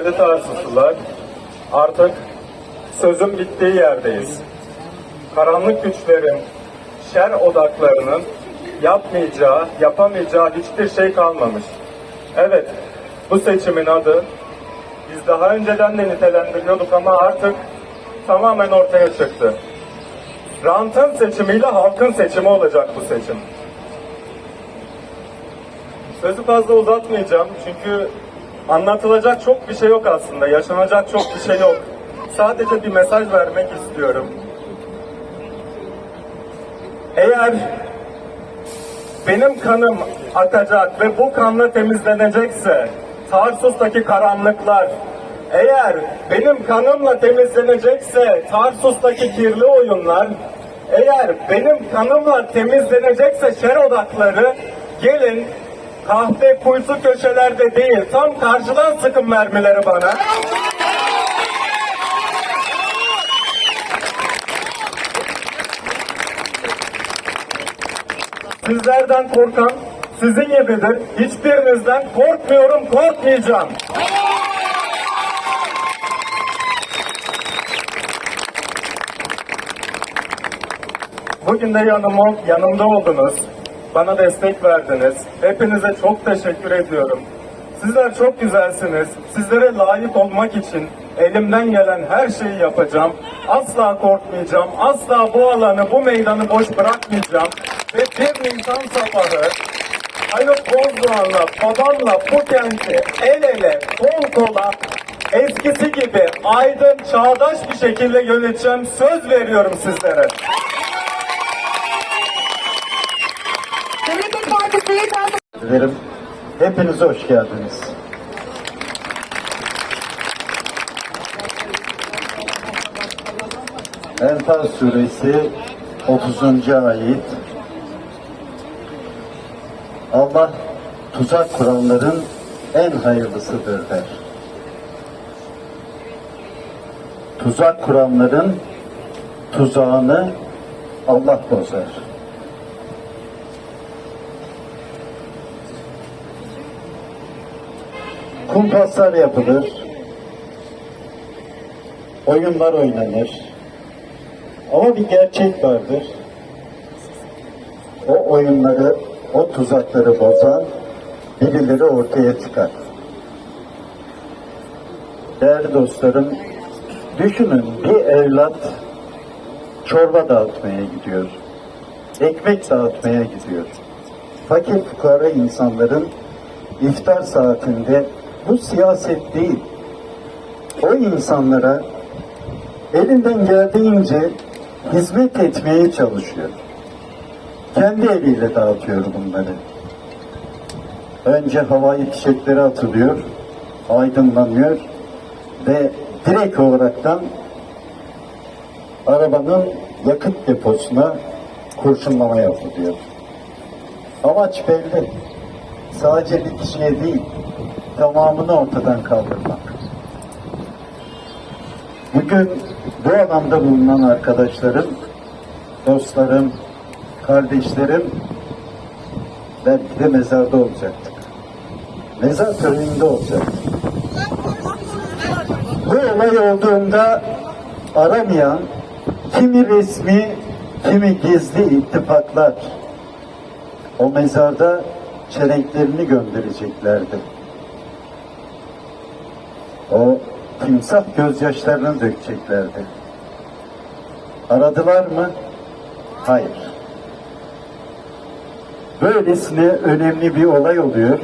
Değerli Tarsuslular, artık sözün bittiği yerdeyiz. Karanlık güçlerin, şer odaklarının yapmayacağı, yapamayacağı hiçbir şey kalmamış. Evet, bu seçimin adı biz daha önceden de nitelendiriyorduk ama artık tamamen ortaya çıktı. Rantın seçimiyle halkın seçimi olacak bu seçim. Sözü fazla uzatmayacağım çünkü anlatılacak çok bir şey yok aslında. Yaşanacak çok bir şey yok. Sadece bir mesaj vermek istiyorum. Eğer benim kanım akacak ve bu kanla temizlenecekse Tarsus'taki karanlıklar eğer benim kanımla temizlenecekse Tarsus'taki kirli oyunlar eğer benim kanımla temizlenecekse şer odakları gelin kahve kuytu köşelerde değil tam karşıdan sıkın mermileri bana. Sizlerden korkan sizin gibidir. Hiçbirinizden korkmuyorum, korkmayacağım. Bugün de yanıma, yanımda oldunuz. Bana destek verdiniz. Hepinize çok teşekkür ediyorum. Sizler çok güzelsiniz. Sizlere layık olmak için elimden gelen her şeyi yapacağım. Asla korkmayacağım. Asla bu alanı, bu meydanı boş bırakmayacağım. Ve bir Nisan sabahı Haluk Bozdoğan'la, babamla bu kenti el ele, kol kola, eskisi gibi aydın, çağdaş bir şekilde yöneteceğim. Söz veriyorum sizlere. Memleket Partisi Tarsus Dilerim. Hepiniz hoş geldiniz. Enfal suresi 30. ayet Allah tuzak kuranların en hayırlısıdır der. Tuzak kuranların tuzağını Allah bozar. Kumpaslar yapılır, oyunlar oynanır. Ama bir gerçek vardır. O oyunları, o tuzakları bozan birileri ortaya çıkar. Değerli dostlarım, düşünün bir evlat çorba dağıtmaya gidiyor, ekmek dağıtmaya gidiyor. Fakir fukara insanların iftar saatinde bu siyaset değil. O insanlara elinden geldiğince hizmet etmeye çalışıyor. Kendi eliyle dağıtıyor bunları. Önce havai fişekleri atılıyor, aydınlanıyor ve direkt olaraktan arabanın yakıt deposuna kurşunlama yapılıyor. Amaç belli. Sadece bir kişiye değil, tamamını ortadan kaldırmak. Bugün bu alanda bulunan arkadaşlarım, dostlarım, kardeşlerim belki de mezarda olacaktık. Mezar töreninde olacaktık. Bu olay olduğunda aramayan kimi resmi, kimi gizli ittifaklar o mezarda çelenklerini göndereceklerdi. O timsah gözyaşlarını dökeceklerdi. Aradılar mı? Hayır. Böylesine önemli bir olay oluyor.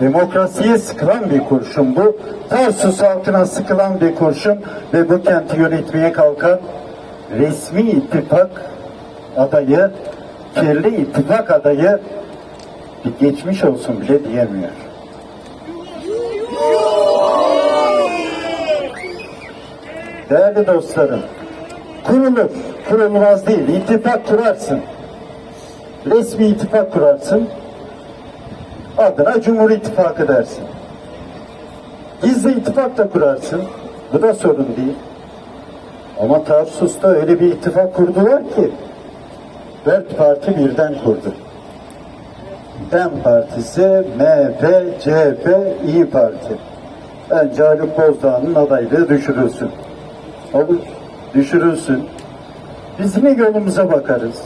Demokrasiye sıkılan bir kurşun bu. Tarsus halkına sıkılan bir kurşun ve bu kenti yönetmeye kalkan resmi ittifak adayı, kirli ittifak adayı bir geçmiş olsun bile diyemiyor. Değerli dostlarım, kurulur, kurulmaz değil, ittifak kurarsın. Resmi ittifak kurarsın, adına Cumhur İttifakı dersin. Gizli ittifak da kurarsın, bu da sorun değil. Ama Tarsus'ta öyle bir ittifak kurdular ki, dört parti birden kurdu. DEM Partisi, MHP, CHP, İyi Parti. Önce Haluk Bozdağ'ın adaylığı düşürülsün. Olur, düşürülsün. Biz yine yolumuza bakarız.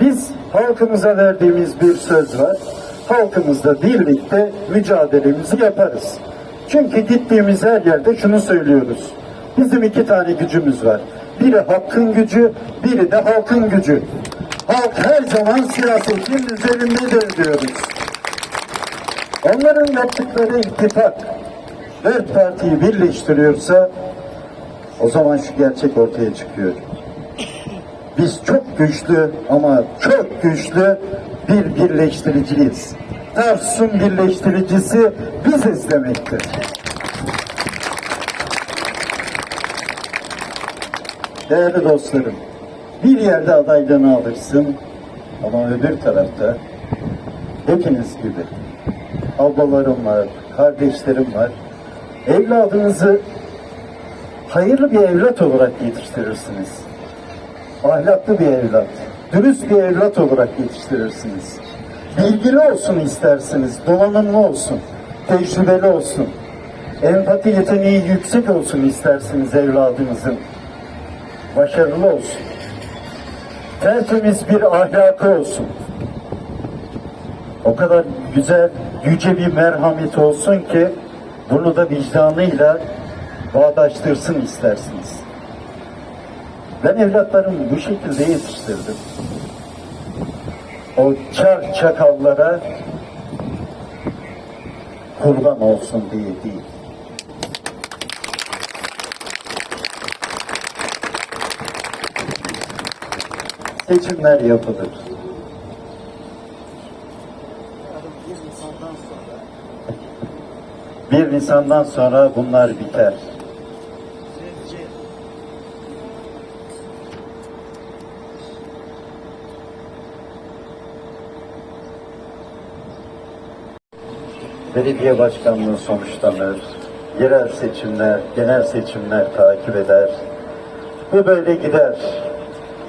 Biz halkımıza verdiğimiz bir söz var. Halkımızla birlikte mücadelemizi yaparız. Çünkü gittiğimiz her yerde şunu söylüyoruz. Bizim iki tane gücümüz var. Biri hakkın gücü, biri de halkın gücü. Halk her zaman siyasetin üzerindedir diyoruz. Onların yaptıkları ittifak dört partiyi birleştiriyorsa o zaman şu gerçek ortaya çıkıyor. Biz çok güçlü ama çok güçlü bir birleştiriciyiz. Tarsus'un birleştiricisi biziz demektir. Değerli dostlarım, bir yerde adaylığını alırsın ama öbür tarafta hepiniz gibi ablalarım var, kardeşlerim var. Evladınızı hayırlı bir evlat olarak yetiştirirsiniz. Ahlaklı bir evlat, dürüst bir evlat olarak yetiştirirsiniz. Bilgili olsun istersiniz, donanımlı olsun, tecrübeli olsun. Empati yeteneği yüksek olsun istersiniz evladınızın. Başarılı olsun. Tertemiz bir ahlakı olsun. O kadar güzel, yüce bir merhamet olsun ki bunu da vicdanıyla bağdaştırsın istersiniz. Ben evlatlarımı bu şekilde yetiştirdim. O çar çakallara kurban olsun diye değil. Seçimler yapılır. Bir Nisan'dan sonra bunlar biter. Belediye başkanlığı sonuçlanır. Yerel seçimler, genel seçimler takip eder. Bu böyle gider.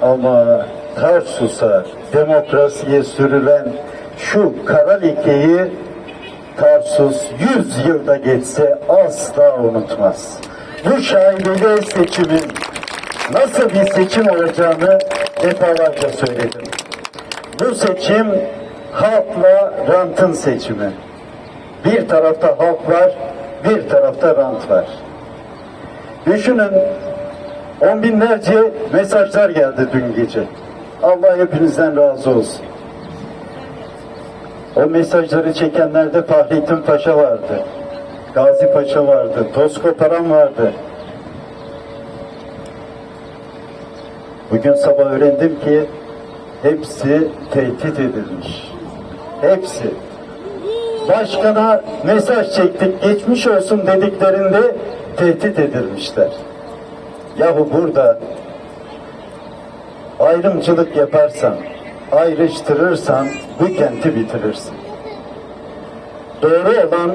Ama Tarsus'a, demokrasiye sürülen şu kara lekeyi Tarsus 100 yılda geçse asla unutmaz. Bu şaibeli seçimin nasıl bir seçim olacağını defalarca söyledim. Bu seçim halkla rantın seçimi. Bir tarafta halk var, bir tarafta rant var. Düşünün on binlerce mesajlar geldi dün gece. Allah hepinizden razı olsun. O mesajları çekenlerde Fahrettin Paşa vardı. Gazi Paşa vardı. Toz Koparan vardı. Bugün sabah öğrendim ki hepsi tehdit edilmiş. Hepsi. Başkana mesaj çektik, geçmiş olsun dediklerinde tehdit edilmişler. Yahu burada ayrımcılık yaparsan, ayrıştırırsan bu kenti bitirirsin. Doğru olan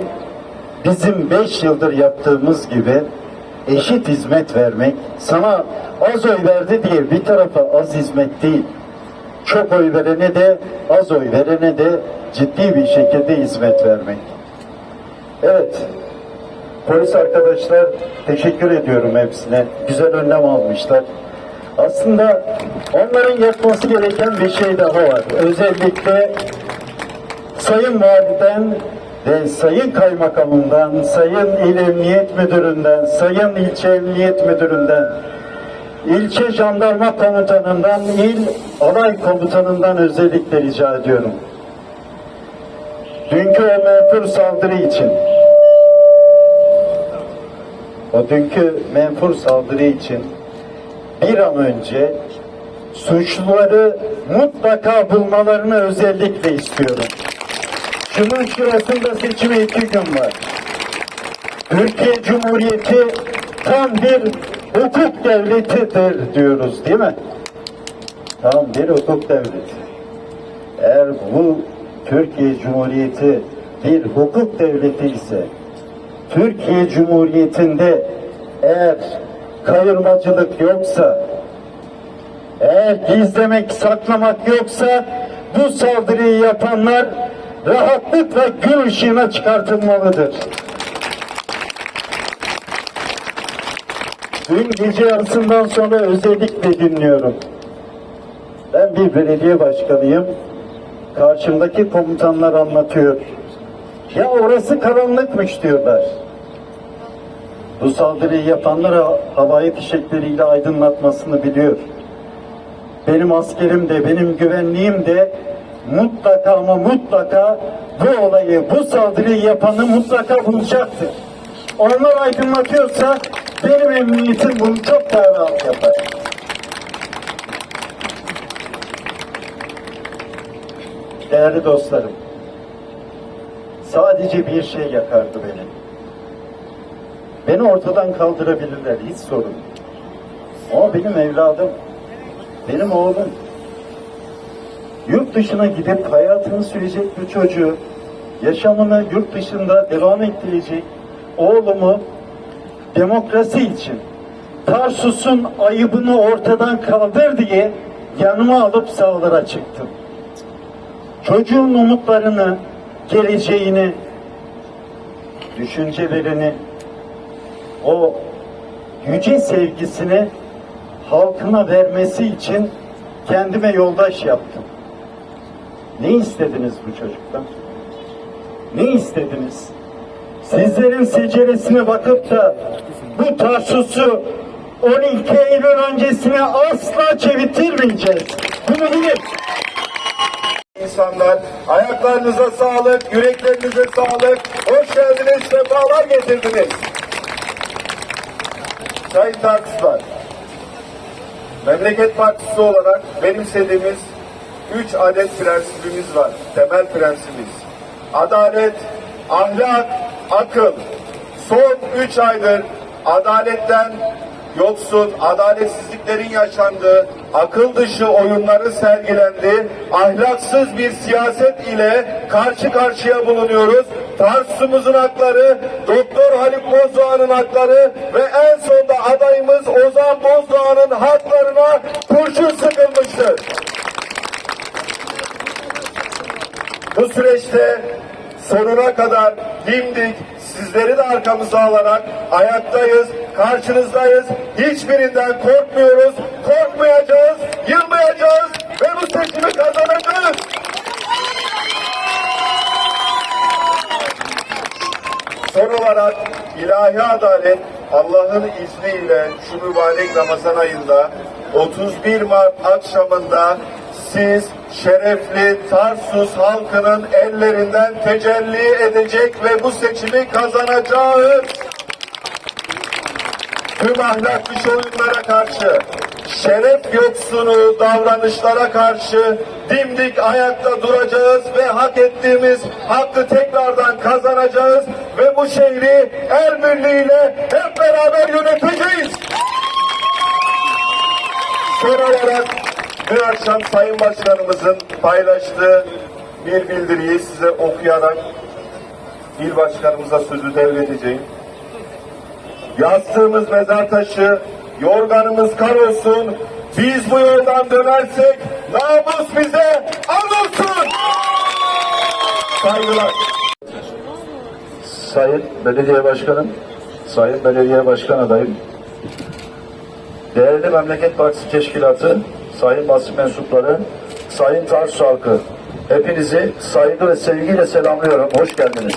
bizim beş yıldır yaptığımız gibi eşit hizmet vermek, sana az oy verdi diye bir tarafa az hizmet değil, çok oy verene de az oy verene de ciddi bir şekilde hizmet vermek. Evet, polis arkadaşlar teşekkür ediyorum hepsine. Güzel önlem almışlar. Aslında onların yapması gereken bir şey daha var. Özellikle Sayın Validen ve Sayın Kaymakamından, Sayın İl Emniyet Müdüründen, Sayın İlçe Emniyet Müdüründen, İlçe Jandarma Komutanından, İl Alay Komutanından özellikle rica ediyorum. Dünkü o menfur saldırı için, o dünkü menfur saldırı için bir an önce suçluları mutlaka bulmalarını özellikle istiyorum. Şunun şurasında seçime iki gün var. Türkiye Cumhuriyeti tam bir hukuk devletidir diyoruz değil mi? Tam bir hukuk devleti. Eğer bu Türkiye Cumhuriyeti bir hukuk devleti ise Türkiye Cumhuriyeti'nde eğer kayırmacılık yoksa eğer gizlemek, saklamak yoksa bu saldırıyı yapanlar rahatlıkla gün ışığına çıkartılmalıdır. Dün gece yarısından sonra özellikle dinliyorum. Ben bir belediye başkanıyım. Karşımdaki komutanlar anlatıyor. Ya orası karanlıkmış diyorlar. Bu saldırıyı yapanlar havai fişekleriyle aydınlatmasını biliyor. Benim askerim de benim güvenliğim de mutlaka ama mutlaka bu olayı, bu saldırıyı yapanı mutlaka bulacaktır. Onlar aydınlatıyorsa benim emniyetim bunu çok daha rahat yapar. Değerli dostlarım, sadece bir şey yakardı beni. Beni ortadan kaldırabilirler, hiç sorun. Ama benim evladım, benim oğlum, yurt dışına gidip hayatını sürecek bir çocuğu, yaşamını yurt dışında devam ettirecek oğlumu demokrasi için Tarsus'un ayıbını ortadan kaldır diye yanıma alıp sağlara çıktım. Çocuğun umutlarını, geleceğini, düşüncelerini, o yüce sevgisini halkına vermesi için kendime yoldaş yaptım. Ne istediniz bu çocuktan? Ne istediniz? Sizlerin seceresine bakıp da bu Tarsus'u 12 Eylül öncesine asla çevirtirmeyeceğiz. Bunu bilin. İnsanlar ayaklarınıza sağlık, yüreklerinize sağlık. Hoş geldiniz, sefalar getirdiniz. Sayın Tartışlar, Memleket Partisi olarak benimsediğimiz üç adet prensibimiz var. Temel prensibimiz. Adalet, ahlak, akıl. Son üç aydır adaletten yoksun, adaletsizliklerin yaşandığı, akıl dışı oyunları sergilendi, ahlaksız bir siyaset ile karşı karşıya bulunuyoruz. Tarsus'umuzun hakları, Doktor Haluk Bozdoğan'ın hakları ve en sonda adayımız Ozan Bozdoğan'ın haklarına kurşun sıkılmıştır. Bu süreçte sonuna kadar dimdik sizleri de arkamıza alarak ayaktayız, karşınızdayız. Hiçbirinden korkmuyoruz, korkmayacağız, yılmayacağız ve bu seçimi kazanacağız. Son olarak ilahi adalet Allah'ın izniyle şu mübarek Ramazan ayında 31 Mart akşamında siz şerefli Tarsus halkının ellerinden tecelli edecek ve bu seçimi kazanacağız. Tüm ahlak dışı oyunlara karşı, şeref yoksunu davranışlara karşı dimdik ayakta duracağız ve hak ettiğimiz hakkı tekrardan kazanacağız ve bu şehri el birliğiyle hep beraber yöneteceğiz. Son olarak dün akşam Sayın Başkanımızın paylaştığı bir bildiriyi size okuyarak İl Başkanımıza sözü devredeceğim. Yastığımız mezar taşı, yorganımız kar olsun. Biz bu yoldan dönersek namus bize an olsun. Saygılar. Sayın Belediye Başkanım, Sayın Belediye Başkan adayım, değerli Memleket Partisi Teşkilatı, Sayın basın mensupları, Sayın Tarsus halkı, hepinizi saygı ve sevgiyle selamlıyorum. Hoş geldiniz.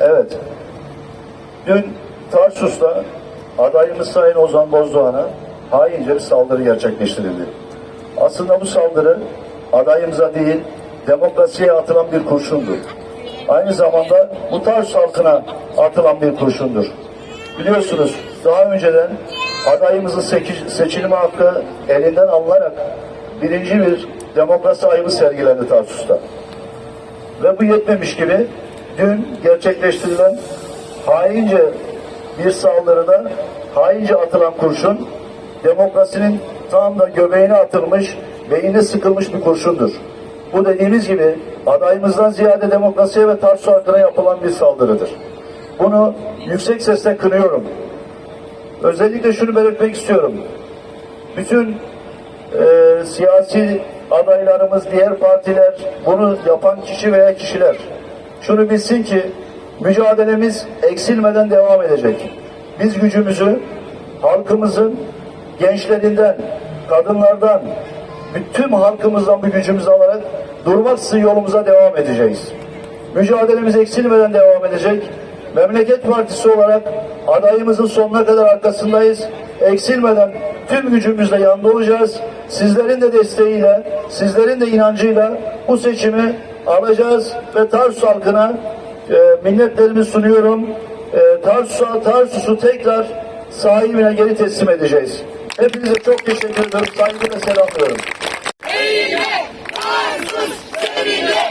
Evet, dün Tarsus'ta adayımız Sayın Ozan Bozdoğan'a haince bir saldırı gerçekleştirildi. Aslında bu saldırı adayımıza değil, demokrasiye atılan bir kurşundur. Aynı zamanda bu tarz halkına atılan bir kurşundur. Biliyorsunuz daha önceden adayımızın seçi- seçilme hakkı elinden alınarak birinci bir demokrasi ayıbı sergilendi Tarsus'ta. Ve bu yetmemiş gibi dün gerçekleştirilen haince bir saldırıda haince atılan kurşun demokrasinin tam da göbeğine atılmış, beyine sıkılmış bir kurşundur. Bu dediğimiz gibi adayımızdan ziyade demokrasiye ve Tarsus halkına yapılan bir saldırıdır. Bunu yüksek sesle kınıyorum. Özellikle şunu belirtmek istiyorum. Bütün e, siyasi adaylarımız, diğer partiler, bunu yapan kişi veya kişiler şunu bilsin ki Mücadelemiz eksilmeden devam edecek. Biz gücümüzü halkımızın gençlerinden, kadınlardan, bütün halkımızdan bu gücümüzü alarak durmaksızın yolumuza devam edeceğiz. Mücadelemiz eksilmeden devam edecek. Memleket Partisi olarak adayımızın sonuna kadar arkasındayız. Eksilmeden tüm gücümüzle yanında olacağız. Sizlerin de desteğiyle, sizlerin de inancıyla bu seçimi alacağız ve Tarsus halkına e, minnetlerimi sunuyorum. E, Tarsus'a, Tarsus'u tekrar sahibine geri teslim edeceğiz. Hepinize çok teşekkür ederim. Saygıyla selamlıyorum. Seninle, Tarsus seninle,